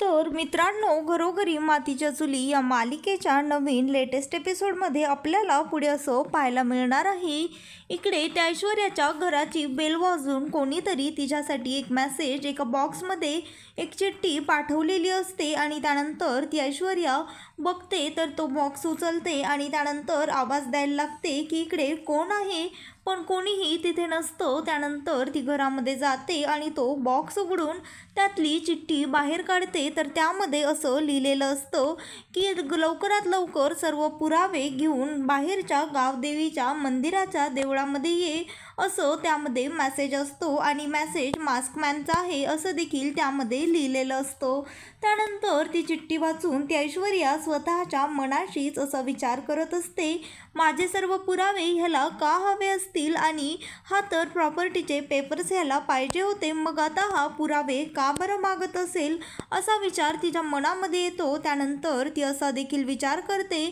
तर मित्रांनो घरोघरी मातीच्या चुली या मालिकेच्या नवीन लेटेस्ट एपिसोडमध्ये आपल्याला पुढे असं पाहायला मिळणार आहे. इकडे त्या ऐश्वर्याच्या घराची बेल वाजून कोणीतरी तिच्यासाठी एक मेसेज एका बॉक्समध्ये एक चिठ्ठी पाठवलेली असते आणि त्यानंतर ती ऐश्वर्या बघते तर तो बॉक्स उचलते आणि त्यानंतर आवाज द्यायला लागते की इकडे कोण आहे? पण कोणीही तिथे नसतं त्यानंतर ती घरामध्ये जाते आणि तो बॉक्स उघडून त्यातली चिठ्ठी बाहेर काढते. तर त्यामध्ये असं लिहिलेलं असतं की लवकरात लवकर सर्व पुरावे घेऊन बाहेरच्या गावदेवीच्या मंदिराच्या देवळामध्ये ये असं त्यामध्ये मॅसेज असतो. आणि मॅसेज मास्कमॅनचा आहे असं देखील त्यामध्ये लिहिलेलं असतं. त्यानंतर ती चिठ्ठी वाचून ती ऐश्वर्या स्वतःच्या मनाशीच असा विचार करत असते माझे सर्व पुरावे ह्याला का हवे दिसतील आणि हा तर प्रॉपर्टीचे पेपर्स ह्याला पाहिजे होते. मग आता हा पुरावे का बरं मागत असेल? असा विचार तिच्या मनामध्ये येतो. त्यानंतर ती असा देखील विचार करते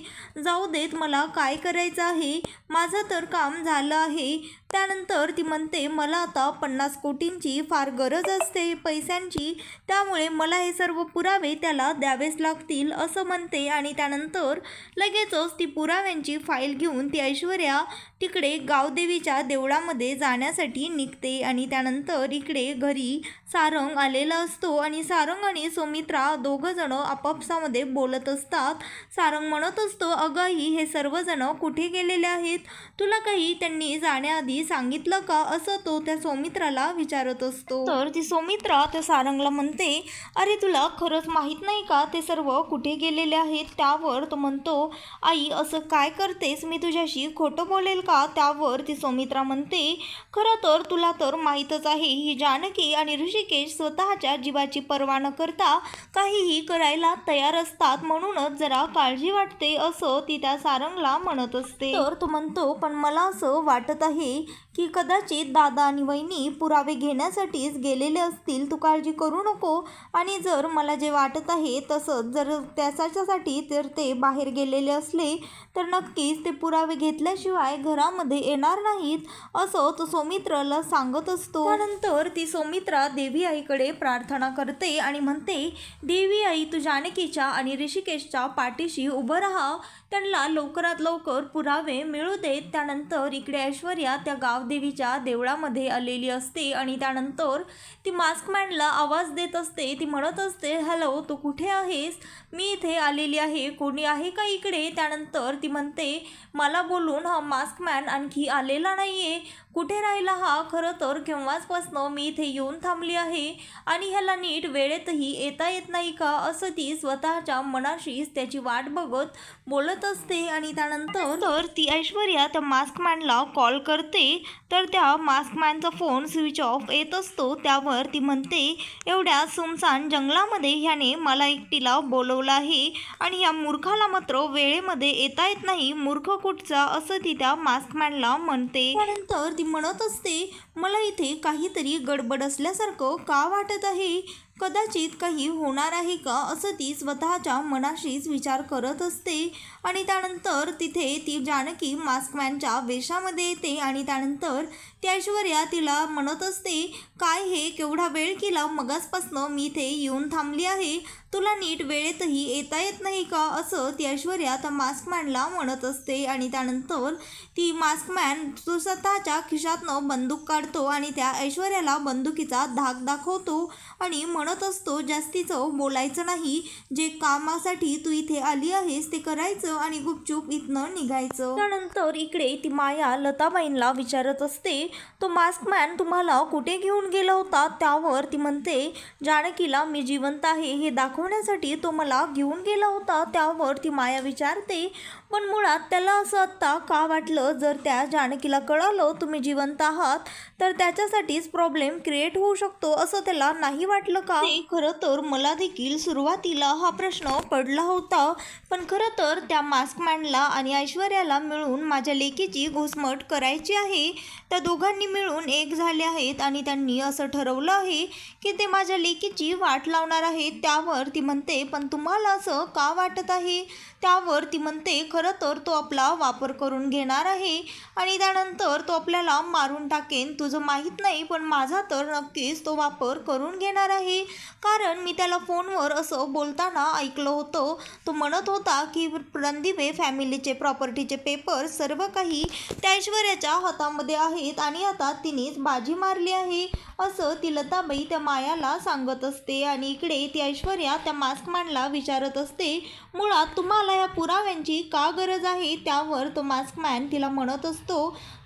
जाऊ देत मला काय करायचं आहे? माझं तर काम झालं आहे. त्यानंतर ती म्हणते मला आता पन्नास कोटींची फार गरज असते पैशांची त्यामुळे मला हे सर्व पुरावे त्याला द्यावेच लागतील असं म्हणते आणि त्यानंतर लगेचच ती पुराव्यांची फाईल घेऊन ती ऐश्वर्या तिकडे गावदेवीच्या देवळामध्ये जाण्यासाठी निघते आणि त्यानंतर इकडे घरी सारंग आलेला असतो आणि सारंग आणि सुमित्रा दोघंजणं आपापसामध्ये बोलत असतात. सारंग म्हणत असतो अगंही हे सर्वजणं कुठे गेलेले आहेत? तुला काही त्यांनी जाण्याआधी सांगितलं का? असं तो त्या सौमित्राला विचारत असतो. तर ती सौमित्रा त्या सारंगला म्हणते अरे तुला खरंच माहीत नाही का? ते सर्व कुठे गेलेले आहेत? त्यावर तो म्हणतो आई असं काय करतेस? मी तुझ्याशी खोटं बोलेल का? त्यावर ती सौमित्रा म्हणते खरं तर तुला तर माहीतच आहे ही जानकी आणि ऋषिकेश स्वतःच्या जीवाची पर्वा न करता काहीही करायला तयार असतात. म्हणूनच जरा काळजी वाटते असं ती त्या सारंगला म्हणत असते. तर तो म्हणतो पण मला असं वाटत आहे की कदाचित दादा आणि वहिनी पुरावे घेण्यासाठीच गेलेले असतील तू काळजी करू नको. आणि जर मला जे वाटत आहे तसंच जर त्याच्यासाठी जर ते बाहेर गेलेले असले तर नक्कीच ते पुरावे घेतल्याशिवाय घरामध्ये येणार नाहीत असं तो सौमित्राला सांगत असतो. त्यानंतर ती सौमित्रा देवी आईकडे प्रार्थना करते आणि म्हणते देवी आई तू जानकीच्या आणि ऋषिकेशच्या पाठीशी उभं राहा. त्यांना लवकरात लवकर पुरावे मिळू देत. त्यानंतर इकडे ऐश्वर्या त्या गावदेवीच्या देवळामध्ये आलेली असते आणि त्यानंतर ती मास्कमॅनला आवाज देत असते. ती म्हणत असते हॅलो तू कुठे आहेस? मी इथे आलेली आहे. कोणी आहे का इकडे? त्यानंतर ती म्हणते मला बोलून हा मास्कमॅन आणखी आलेला नाही आहे कुठे राहिला हा? खरं तर केव्हाचपासनं मी इथे येऊन थांबली आहे आणि ह्याला नीट वेळेतही येता येत नाही का? असं ती स्वतःच्या मनाशीच त्याची वाट बघत बोलत असते आणि त्यानंतर तर ती ऐश्वर्या त्या मास्कमॅनला कॉल करते तर त्या मास्कमॅनचा फोन स्विच ऑफ येत असतो. त्यावर ती म्हणते एवढ्या सुमसान जंगलामध्ये ह्याने मला एकटीला बोलवलं आहे आणि या मूर्खाला मात्र वेळेमध्ये येता येत नाही. मूर्ख कुठचा? असं ती त्या मास्कमॅनला म्हणते. त्यानंतर ती म्हणत असते मला इथे काहीतरी गडबड असल्यासारखं का वाटत आहे? कदाचित काही होणार आहे का असं ती स्वतःच्या मनाशीच विचार करत असते. आणि त्यानंतर तिथे ती जानकी मास्कमॅनच्या वेशामध्ये येते आणि त्यानंतर ती ऐश्वर्या तिला म्हणत असते काय हे? केवढा वेळ केला? मगासपासनं मी इथे येऊन थांबली आहे. तुला नीट वेळेतही येता येत नाही का? असं ती ऐश्वर्या त्या मास्कमॅनला म्हणत असते. आणि त्यानंतर ती मास्कमॅन तो स्वतःच्या खिशातनं बंदूक काढतो आणि त्या ऐश्वर्याला बंदुकीचा धाक दाखवतो आणि म्हणत असतो जास्तीचं बोलायचं नाही. जे कामासाठी तू इथे आली आहेस ते करायचं आणि गुपचूप इथनं निघायचं. त्यानंतर इकडे ती माया लताबाईंना विचारत असते तो मास्क मॅन तुम्हाला कुठे घेऊन गेला होता? त्यावर ती म्हणते जानकीला मी जिवंत आहे हे दाखवण्यासाठी तो मला घेऊन गेला होता. त्यावर ती माया विचारते पण मुळात त्याला असं आत्ता का वाटलं? जर त्या जानकीला कळालं तुम्ही जिवंत आहात तर त्याच्यासाठीच प्रॉब्लेम क्रिएट होऊ शकतो. असं त्याला नाही वाटलं का? खरं तर मला देखील सुरुवातीला हा प्रश्न पडला होता. पण खरं तर त्या मास्कमॅनला आणि ऐश्वर्याला मिळून माझ्या लेकीची घुसमट करायची आहे. त्या दोघांनी मिळून एक झाले आहेत आणि त्यांनी असं ठरवलं आहे की ते माझ्या लेकीची वाट लावणार आहेत. त्यावर ती म्हणते पण तुम्हाला असं का वाटत आहे? त्यावर ती म्हणते खरं खरं तर तो आपला वापर करून घेणार आहे आणि त्यानंतर तो आपल्याला मारून टाकेन. तुझं माहीत नाही पण माझा तर नक्कीच तो वापर करून घेणार आहे. आहे कारण मी त्याला फोनवर असं बोलताना ऐकलं होतं. तो म्हणत होता की रणदिवे फॅमिलीचे प्रॉपर्टीचे पेपर सर्व काही त्या ऐश्वर्याच्या हातामध्ये आहेत आणि आता तिनेच बाजी मारली आहे. असं ती लताबाई त्या मायाला सांगत असते आणि इकडे ती ऐश्वर्या त्या मास्कमॅनला विचारत असते मुळात तुम्हाला या पुराव्यांची का गरज आहे त्यावर तो मास्कमॅन तिला म्हणत असतो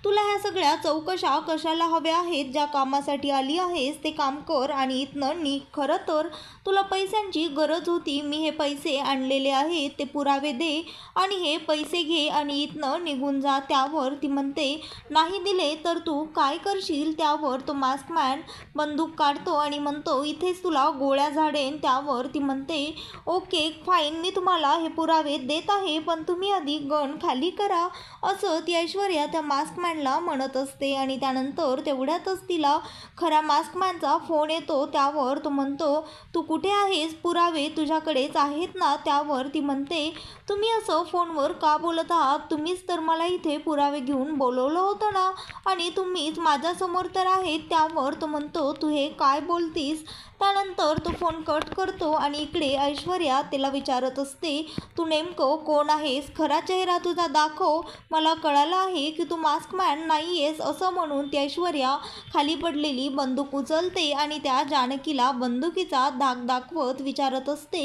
तुला ह्या सगळ्या चौकशा कशाला हव्या आहेत? ज्या कामासाठी आली आहेस ते काम कर आणि इथनं नी खरं तर तुला पैशांची गरज होती. मी हे पैसे आणलेले आहेत ते पुरावे दे आणि हे पैसे घे आणि इथनं निघून जा. त्यावर ती म्हणते नाही दिले तर तू काय करशील? त्यावर तो मास्कमॅन बंदूक काढतो आणि म्हणतो इथेच तुला गोळ्या झाडेन. त्यावर ती म्हणते ओके फाईन मी तुम्हाला हे पुरावे देत आहे पण तुम्ही आधी गण खाली करा असं ती ऐश्वर्या त्या मास्कमॅनला म्हणत असते आणि त्यानंतर तेवढ्यातच तिला खऱ्या मास्कमॅनचा फोन येतो त्यावर तो म्हणतो तू कुठे आहेस? पुरावे तुझ्याकडेच आहेत ना? त्यावर ती म्हणते तुम्ही असं फोनवर का बोलत आहात? तुम्हीच तर मला इथे पुरावे घेऊन बोलवलं होतं ना? आणि तुम्हीच माझ्यासमोर तर आहेत. त्यावर तो म्हणतो तू हे काय बोलतीस? त्यानंतर तो फोन कट करतो आणि इकडे ऐश्वर्या तिला विचारत असते तू नेमकं कोण आहेस? खरं खरा चेहरा तुझा दाखव. मला कळालं आहे की तू मास्कमॅन नाही आहेस असं म्हणून ती ऐश्वर्या खाली पडलेली बंदूक उचलते आणि त्या जानकीला बंदुकीचा धाक दाखवत विचारत असते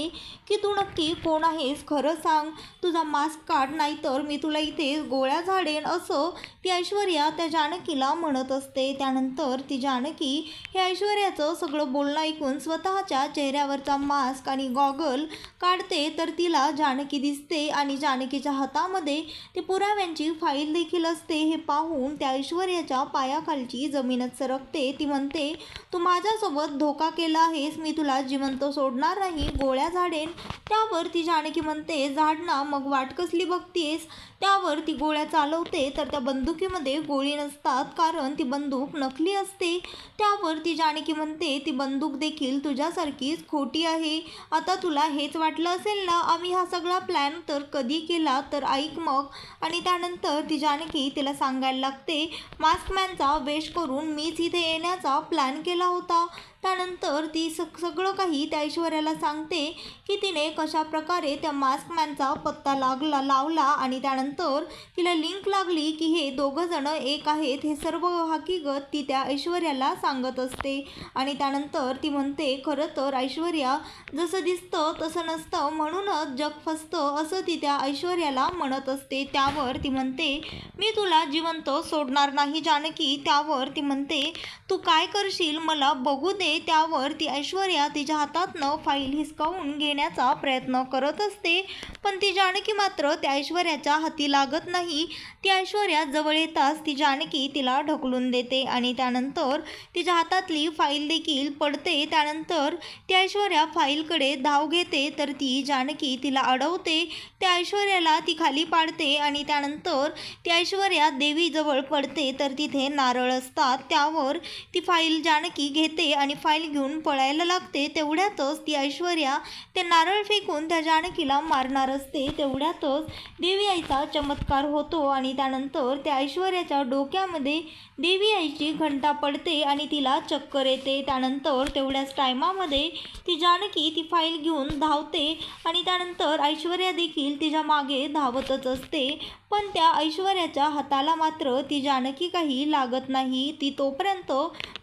की तू नक्की कोण आहेस? खरं सांग तुझा मास्क काढ नाहीतर मी तुला इथे गोळ्या झाडेन असं ती ऐश्वर्या त्या जानकीला म्हणत असते. त्यानंतर ती जानकी हे ऐश्वर्याचं सगळं बोलणं ऐकून स्वतःच्या चेहऱ्यावरचा मास्क आणि गॉगल काढते तर तिला जानकी दिसते आणि जानकी तिच्या हातामध्ये ते पुराव्यांची फाईल देखील असते. हे पाहून त्या ऐश्वर्याच्या पायाखालची जमीनच सरकते. ती म्हणते तू माझ्यासोबत धोका केला आहेस. मी तुला जिवंत सोडणार नाही. गोळ्या झाडेन. त्यावर ती जानकी म्हणते झाडना मग वाट कसली बघतीयस? त्यावर ती गोळ्या चालवते तर त्या बंदुकीमध्ये गोळी नसतात कारण ती बंदूक नकली असते. त्यावर ती जानकी म्हणते ती बंदूक देखील तुझ्यासारखीच खोटी आहे. आता तुला हेच वाटलं असेल ना? आम्ही हा सगळा प्लॅन तर कधी केला तर ऐक मग. आणि त्यानंतर ती जानकी तिला सांगायला लागते मास्कमॅनचा वेश करून मीच इथे येण्याचा प्लॅन केला होता. त्यानंतर ती सग सगळं काही त्या ऐश्वर्याला सांगते की तिने कशा प्रकारे त्या मास्कमॅनचा पत्ता लागला लावला आणि त्यानंतर तिला लिंक लागली की हे दोघं जण एक आहेत हे सर्व हकीकत ती त्या ऐश्वर्याला सांगत असते. आणि त्यानंतर ती म्हणते खरं तर ऐश्वर्या जसं दिसतं तसं नसतं म्हणूनच जग फसतं असं ती त्या ऐश्वर्याला म्हणत असते. त्यावर ती म्हणते मी तुला जिवंत सोडणार नाही जानकी. त्यावर ती म्हणते तू काय करशील? मला बघू दे त्यावर ती ऐश्वर्या तिच्या हातातनं फाईल हिसकावून घेण्याचा प्रयत्न करत असते. पण ती जानकी मात्र त्या ऐश्वर्याच्या हाती लागत नाही. ती ऐश्वर्या जवळ येताच ती जानकी तिला ढकलून देते आणि त्यानंतर तिच्या हातातली फाईल देखील पडते. त्यानंतर ती ऐश्वर्या फाईलकडे धाव घेते तर ती जानकी तिला अडवते. त्या ऐश्वर्याला ती खाली पाडते आणि त्यानंतर ती ऐश्वर्या देवीजवळ पडते तर तिथे नारळ असतात. त्यावर ती फाईल जानकी घेते आणि फाईल घेऊन पळायला लागते तेवढ्यातच ती ऐश्वर्या ते नारळ फेकून त्या जानकीला मारणार असते तेवढ्यातच देवी आईचा चमत्कार होतो आणि त्यानंतर त्या ऐश्वर्याच्या डोक्यामध्ये देवी आईची घंटा पडते आणि तिला चक्कर येते. त्यानंतर तेवढ्याच टायमामध्ये ती जानकी ती फाईल घेऊन धावते आणि त्यानंतर ऐश्वर्या देखील तिच्यामागे धावतच असते. पण त्या ऐश्वर्याच्या हाताला मात्र ती जानकी काही लागत नाही. ती तोपर्यंत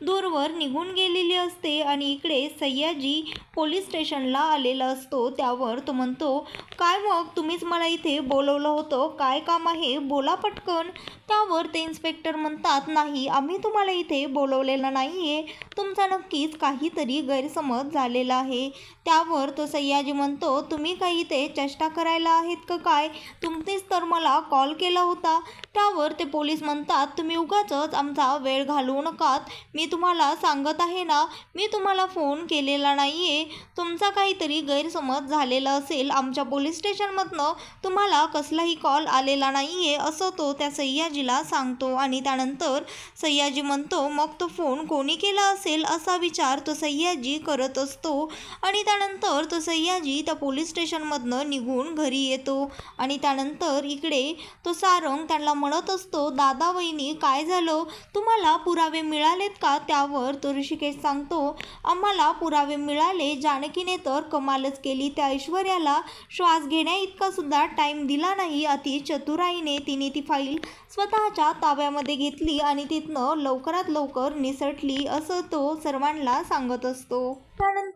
दूरवर निघून गेलेली असते आणि इकडे सह्याजी पोलीस स्टेशनला आलेला असतो. त्यावर तो म्हणतो काय मग तुम्हीच मला इथे बोलवलं होतं. काय काम आहे? बोला पटकन. त्यावर ते इन्स्पेक्टर म्हणतात नाही आम्ही तुम्हाला इथे बोलवलेलं नाही आहे तुमचा नक्कीच काहीतरी गैरसमज झालेला आहे. त्यावर तो सह्याजी म्हणतो तुम्ही काही ते चेष्टा करायला आहेत का काय? तुमनेच तर मला कॉल केला होता. त्यावर ते पोलीस म्हणतात तुम्ही उगाचच आमचा वेळ घालवू नकात. मी तुम्हाला सांगत आहे ना मी तुम्हाला फोन केलेला नाही आहे तुमचा काहीतरी गैरसमज झालेला असेल. आमच्या पोलीस स्टेशनमधनं तुम्हाला कसलाही कॉल आलेला नाही आहे असं तो त्या सह्याजीला सांगतो. आणि त्यानंतर सह्याजी म्हणतो मग तो फोन कोणी केला असेल? असा विचार तो सह्याजी करत असतो. आणि त्यानंतर तो सह्याजी त्या पोलीस स्टेशनमधनं निघून घरी येतो. आणि त्यानंतर इकडे तो सारंग त्यांना म्हणत असतो दादा वहिनी काय झालं? तुम्हाला पुरावे मिळालेत का? त्यावर तो ऋषिकेश सांगतो सांगतो आम्हाला पुरावे मिळाले जानकीने तर कमालच केली. त्या ऐश्वर्याला श्वास घेण्या इतका सुद्धा टाईम दिला नाही. अति चतुराईने तिने ती फाईल स्वतःच्या ताब्यामध्ये घेतली आणि तिथनं लवकरात लवकर निसटली असं तो सर्वांना सांगत असतो.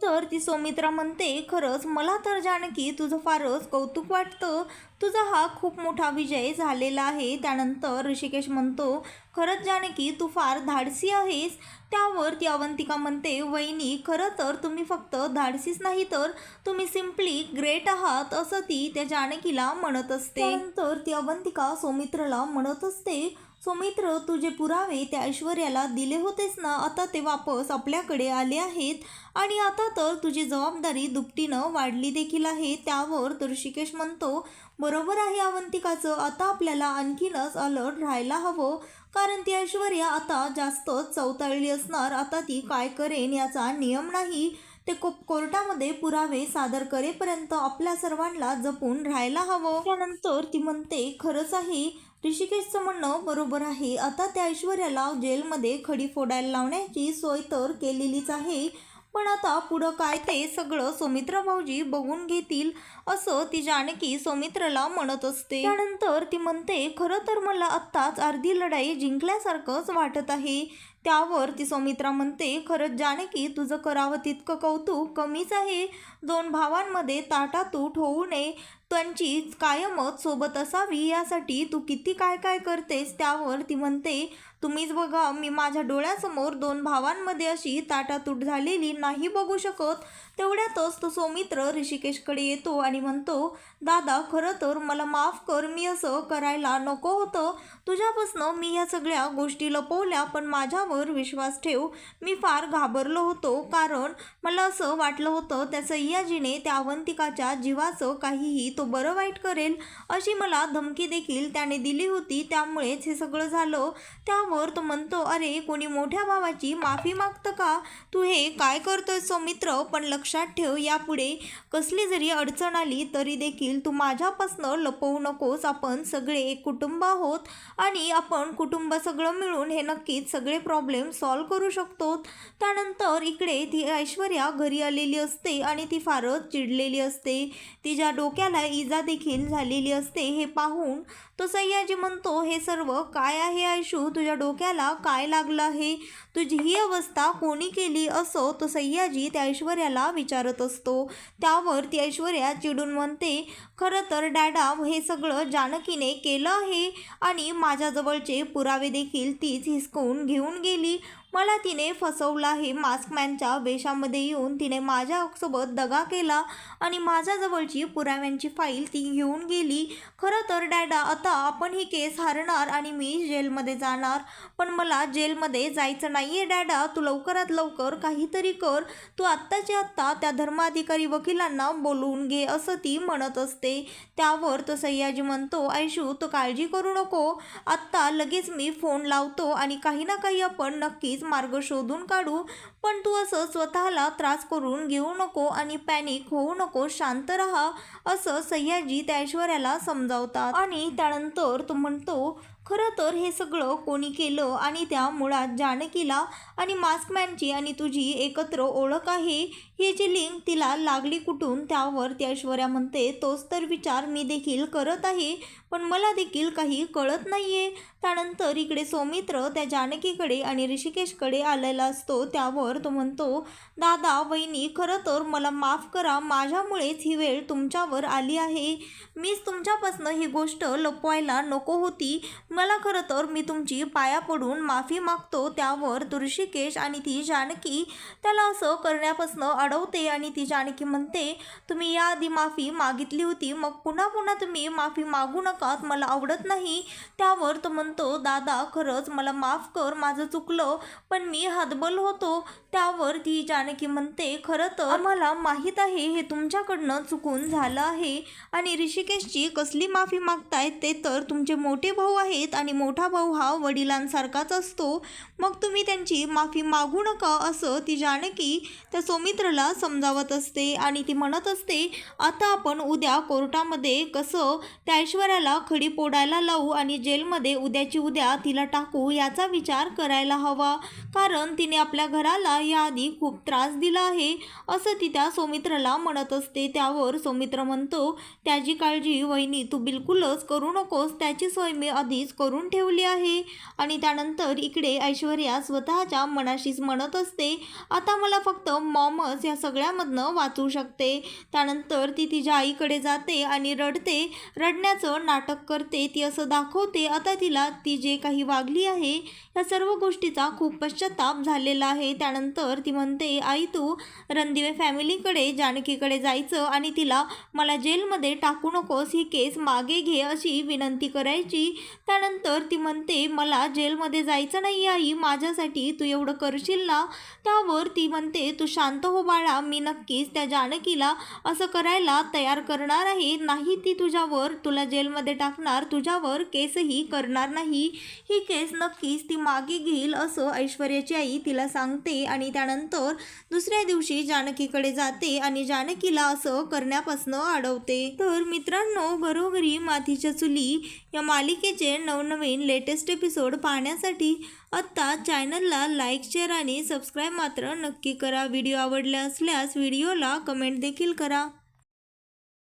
तर ती सौमित्रा म्हणते खरंच मला तर जानकी तुझं फारच कौतुक वाटतं. तुझा हा खूप मोठा विजय झालेला आहे. त्यानंतर ऋषिकेश म्हणतो खरंच जानकी तू फार धाडसी आहेस. त्यावर ती अवंतिका म्हणते वहिनी खरं तर तुम्ही फक्त धाडसीच नाही तर तुम्ही सिम्पली ग्रेट आहात असं ती त्या जानकीला म्हणत असते. तर ती अवंतिका सौमित्राला म्हणत असते सुमित्र तुझे पुरावे त्या ऐश्वर्याला दिले होतेस ना? आता ते वापस आपल्याकडे आले आहेत. आणि आता तर तुझी जबाबदारी दुपटीनं वाढली देखील आहे. त्यावर तर ऋषिकेश म्हणतो बरोबर आहे अवंतिकाचं आता आपल्याला आणखीनच अलर्ट राहायला हवं. कारण ती ऐश्वर्या आता जास्तच चवताळली असणार. आता ती काय करेन याचा नियम नाही. ते को कोर्टामध्ये पुरावे सादर करेपर्यंत आपल्या सर्वांना जपून राहायला हवं. त्यानंतर ती म्हणते खरंच आहे. ऋषिकेशचं म्हणणं बरोबर आहे. आता त्या ऐश्वर्याला जेलमध्ये खडी फोडायला लावण्याची सोय तर केलेलीच आहे. पण आता पुढं काय ते सगळं सौमित्र भाऊजी बघून घेतील असं ती जानकी सौमित्रला म्हणत असते. त्यानंतर ती म्हणते खरं तर मला आत्ताच अर्धी लढाई जिंकल्यासारखंच वाटत आहे. त्यावर ती सौमित्रा म्हणते खरंच जानकी तुझं करावं तितकं कौतुक कमीच आहे. दोन भावांमध्ये ताटातूट होऊ नये. त्यांची कायमच सोबत असावी यासाठी तू किती काय काय करतेस त्यावर ती म्हणते तुम्हीच बघा मी माझ्या डोळ्यासमोर दोन भावांमध्ये अशी ताटातूट झालेली नाही बघू शकत. तेवढ्यातच तो सौमित्र ऋषिकेशकडे येतो आणि म्हणतो दादा खरं तर मला माफ कर मी असं करायला नको होतं. तुझ्यापासनं मी ह्या सगळ्या गोष्टी लपवल्या पण माझ्यावर विश्वास ठेव. मी फार घाबरलो होतो कारण मला असं वाटलं होतं त्या सह्याजीने त्या अवंतिकाच्या जीवाचं काहीही तो बरं वाईट करेल अशी मला धमकी देखील त्याने दिली होती. त्यामुळेच हे सगळं झालं. त्या समोर तो म्हणतो अरे कोणी मोठ्या भावाची माफी मागतं का? तू हे काय करतोय सौमित्र हो पण लक्षात ठेव यापुढे कसली जरी अडचण आली तरी देखील तू माझ्यापासनं लपवू नकोस. आपण सगळे एक कुटुंब आहोत आणि आपण कुटुंब सगळं मिळून हे नक्कीच सगळे प्रॉब्लेम सॉल्व करू शकतो. त्यानंतर इकडे ती ऐश्वर्या घरी आलेली असते आणि ती फारच चिडलेली असते. तिच्या डोक्याला इजा देखील झालेली असते. हे पाहून तो सह्याजी म्हणतो हे सर्व काय आहे आयशू तुझ्या डोक्याला काय लागलं आहे? तुझी ही अवस्था कोणी केली असो तो सह्याजी त्या ऐश्वर्याला विचारत असतो. त्यावर ती ऐश्वर्या चिडून म्हणते खरं तर डॅडा हे सगळं जानकीने केलं आहे आणि माझ्याजवळचे पुरावे देखील तीच हिसकवून घेऊन गेली. मला तिने फसवलं. आहे मास्कमॅनच्या वेशामध्ये येऊन तिने माझ्यासोबत दगा केला आणि माझ्याजवळची पुराव्यांची फाईल ती घेऊन गेली. खरं तर डॅडा आता आपण ही केस हारणार आणि मी जेलमध्ये जाणार. पण मला जेलमध्ये जायचं नाही आहे डॅडा. तू लवकरात लवकर काहीतरी कर. तू आत्ताच्या आत्ता त्या धर्माधिकारी वकिलांना बोलवून घे असं ती म्हणत असते. त्यावर तो सह्याजी म्हणतो ऐशू तू काळजी करू नको. आत्ता लगेच मी फोन लावतो आणि काही ना काही आपण नक्कीच मार्ग शोधून काढू पण तू असं स्वतःला त्रास करून घेऊ नको आणि पॅनिक होऊ नको शांत राहा असं सह्याजी त्या ऐश्वर्याला समजावतात. आणि त्यानंतर तो म्हणतो खरं तर हे सगळं कोणी केलं आणि त्या मुळात जानकीला आणि मास्कमॅनची आणि तुझी एकत्र ओळख आहे याची जी लिंक तिला लागली कुठून त्यावर ती ऐश्वर्या म्हणते तोच तर विचार मी देखील करत आहे पण मला देखील काही कळत नाही आहे त्यानंतर इकडे सौमित्र त्या जानकीकडे आणि ऋषिकेशकडे आलेला असतो. त्यावर तो म्हणतो दादा वहिनी खरं तर मला माफ करा माझ्यामुळेच ही वेळ तुमच्यावर आली आहे. मीच तुमच्यापासनं ही गोष्ट लपवायला नको होती. मला खरं तर मी तुमची पाया पडून माफी मागतो. त्यावर तो ऋषिकेश आणि ती जानकी त्याला असं करण्यापासनं अडवते आणि ती जानकी म्हणते तुम्ही याआधी माफी मागितली होती मग पुन्हा पुन्हा तुम्ही माफी मागू नका मला आवडत नाही. त्यावर तो म्हणतो दादा खरंच मला माफ कर माझं चुकलं पण मी हतबल होतो. त्यावर ती जानकी म्हणते खरं तर मला माहीत आहे हे तुमच्याकडनं चुकून झालं आहे आणि ऋषिकेशची कसली माफी मागतायत ते तर तुमचे मोठे भाऊ आहेत आणि मोठा भाऊ हा वडिलांसारखाच असतो. मग तुम्ही त्यांची माफी मागू नका असं ती जानकी त्या सौमित्रला समजावत असते आणि ती म्हणत असते आता आपण उद्या कोर्टामध्ये कसं त्या ऐश्वर्याला खडी पोडायला लावू आणि जेलमध्ये उद्याची उद्या तिला टाकू याचा विचार करायला हवा. कारण तिने आपल्या घराला याआधी खूप त्रास दिला आहे असं ती त्या सौमित्राला म्हणत असते. त्यावर सौमित्र म्हणतो त्याची काळजी वहिनी तू बिलकुलच करू नकोस. त्याची सोय मी आधीच करून ठेवली आहे. आणि त्यानंतर इकडे ऐश्वर्या स्वतःच्या मनाशीच म्हणत असते आता मला फक्त मॉमच या सगळ्यामधनं वाचू शकते. त्यानंतर ती तिच्या आईकडे जाते आणि रडते. रडण्याचं नाटक करते. ती असं दाखवते. आता तिला ती जे काही वागली आहे या सर्व गोष्टीचा खूप पश्चाताप झालेला आहे. त्यानंतर ती म्हणते आई तू रणदिवे फॅमिलीकडे जानकीकडे जायचं आणि तिला मला जेलमध्ये टाकू नकोस. ही केस मागे घे अशी विनंती करायची. त्यानंतर ती म्हणते मला जेलमध्ये जायचं नाही आई. माझ्यासाठी तू एवढं करशील ना? त्यावर ती म्हणते तू शांत हो बाळा मी नक्कीच त्या जानकीला असं करायला तयार करणार आहे. नाही ती तुझ्यावर तुला जेलमध्ये टाकणार तुझ्यावर केसही करणार नाही. ही केस नक्कीच ती मागे घेईल असं ऐश्वर्याची आई तिला सांगते आणि त्यानंतर दुसऱ्या दिवशी जानकीकडे जाते आणि जानकीला असं करण्यापासून अडवते तर मित्रांनो घरोघरी मातीच्या चुली या मालिकेचे नवनवीन लेटेस्ट एपिसोड पाहण्यासाठी आत्ता चॅनलला लाईक शेअर आणि सबस्क्राईब मात्र नक्की करा. व्हिडिओ आवडला असल्यास व्हिडिओला कमेंट देखील करा.